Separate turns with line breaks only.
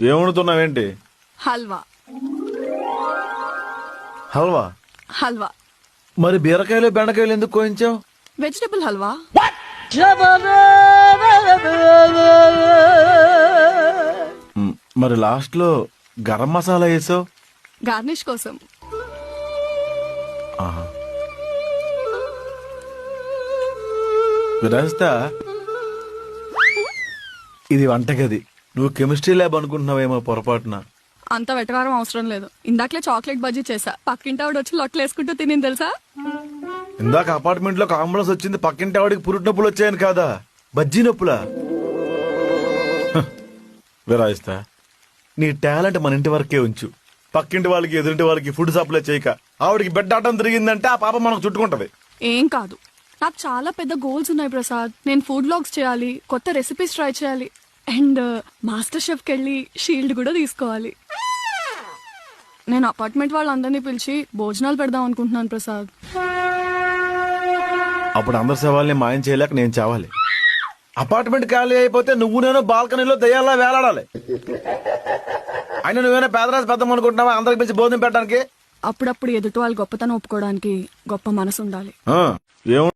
ఏమడుతున్నావేంటి?
హల్వా.
హల్వా?
హల్వా.
మరి బీరకాయలు బెండకాయలు ఎందుకు కోయించావు?
వెజిటబుల్ హల్వా.
మరి లాస్ట్లో గరం మసాలా వేసావు?
గార్నిష్ కోసం.
విరాస్తా ఇది వంటగది. నువ్వు కెమిస్ట్రీ ల్యాబ్ అనుకుంటున్నావేమో పొరపాటున.
అంత వెటకారం అవసరం లేదు. ఇందాకలే చాక్లెట్ బజ్జీ చేసా పక్కింటి ఆవిడ వచ్చి లొట్టలు వేసుకుంటూ తినింది తెలుసా?
ఇందాక అపార్ట్మెంట్లో అంబులెన్స్ వచ్చింది. పక్కింటి ఆవిడికి పురుటి నొప్పులు వచ్చాయని కాదా? బజ్జీ నొప్పులా? హ, విరాయిస్తా నీ టాలెంట్ మన ఇంటి వరకే ఉంచు. పక్కింటి వాళ్ళకి ఎదురింటి వాళ్ళకి ఫుడ్ సప్లై చేయక ఆవిడికి బెడ్ ఆటం తిరిగిందంటే ఆ పాప మనకు చుట్టుకుంటది.
ఏం కాదు. నాకు చాలా పెద్ద గోల్స్ ఉన్నాయి ప్రసాద్. నేను ఫుడ్ బ్లాగ్స్ చేయాలి కొత్త రెసిపీస్ ట్రై చేయాలి. అండ్ మాస్టర్ షెఫ్ కెళ్ళి షీల్డ్ కూడా తీసుకోవాలి. నేను అపార్ట్మెంట్ వాళ్ళందరినీ పిలిచి భోజనాలు పెడదాం అనుకుంటున్నాను ప్రసాద్.
అప్పుడు అందరి సవాల్ని మాయం చేయలేక నేను చావాలి. అపార్ట్మెంట్ ఖాళీ అయిపోతే నువ్వు నేను బాల్కనీలో దయ్యాలా వేలాడాలి. అయినా నువ్వేనా పేదరాజు పెద్దం అనుకుంటున్నావా? అందరికి పిలిచి భోజనం పెట్టడానికి?
అప్పుడప్పుడు ఎదుటి వాళ్ళు గొప్పతనం ఒప్పుకోవడానికి గొప్ప మనసు ఉండాలి.
ఏం